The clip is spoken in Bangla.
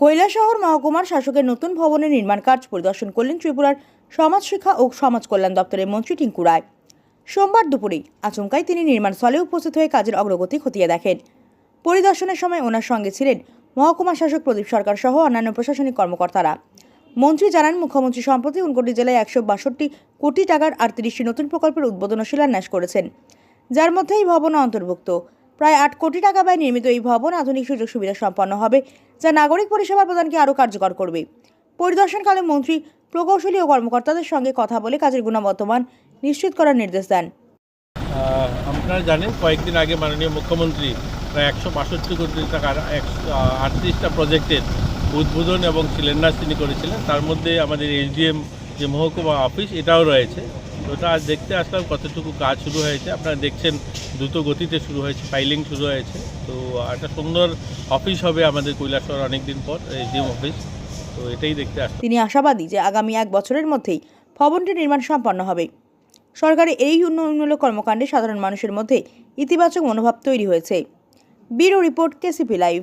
কৈলাসহর মহকুমার শাসকের নতুন ভবনের নির্মাণ কাজ পরিদর্শন করলেন ত্রিপুরার সমাজ শিক্ষা ও সমাজ কল্যাণ দপ্তরের মন্ত্রী টিঙ্কু রায়। সোমবার দুপুরেই আচমকাই তিনি নির্মাণস্থলে উপস্থিত হয়ে কাজের অগ্রগতি খতিয়ে দেখেন। পরিদর্শনের সময় ওনার সঙ্গে ছিলেন মহকুমা শাসক প্রদীপ সরকার সহ অন্যান্য প্রশাসনিক কর্মকর্তারা। মন্ত্রী জানান, মুখ্যমন্ত্রী সম্প্রতি উনকোটি জেলায় একশো বাষট্টি কোটি টাকার আটত্রিশটি নতুন প্রকল্পের উদ্বোধন শিলান্যাস করেছেন, যার মধ্যে এই ভবন অন্তর্ভুক্ত। প্রায় আট কোটি টাকা ব্যয় নির্মিত এই ভবন আধুনিক সুযোগ সুবিধা সম্পন্ন হবে, যা নাগরিক পরিষেবা প্রদানকে আরও কার্যকর করবে। পরিদর্শনকালে মন্ত্রী প্রকৌশলী ও কর্মকর্তাদের সঙ্গে কথা বলে কাজের গুণগত মান নিশ্চিত করার নির্দেশ দেন। আপনারা জানেন, কয়েকদিন আগে মাননীয় মুখ্যমন্ত্রী প্রায় একশো বাষট্টি কোটি টাকার একশো আটত্রিশটা প্রজেক্টের উদ্বোধন এবং শিলান্যাস তিনি করেছিলেন। তার মধ্যে আমাদের এসডিএম যে মহকুমা অফিস, এটাও রয়েছে। তো ওটা আজ দেখতে আসলাম কতটুকু কাজ শুরু হয়েছে। আপনারা দেখছেন দ্রুত গতিতে শুরু হয়েছে ফাইলিং শুরু হয়েছে। তো একটা সুন্দর অফিস হবে আমাদের কৈলাসহর অনেকদিন পর এসডিএম অফিস তো এটাই দেখতে আসলাম। তিনি আশাবাদী যে আগামী এক বছরের মধ্যেই ভবনটি নির্মাণ সম্পন্ন হবে। সরকারের এই উন্নয়নমূলক কর্মকাণ্ডে সাধারণ মানুষের মধ্যে ইতিবাচক মনোভাব তৈরি হয়েছে। Bureau report KCP live.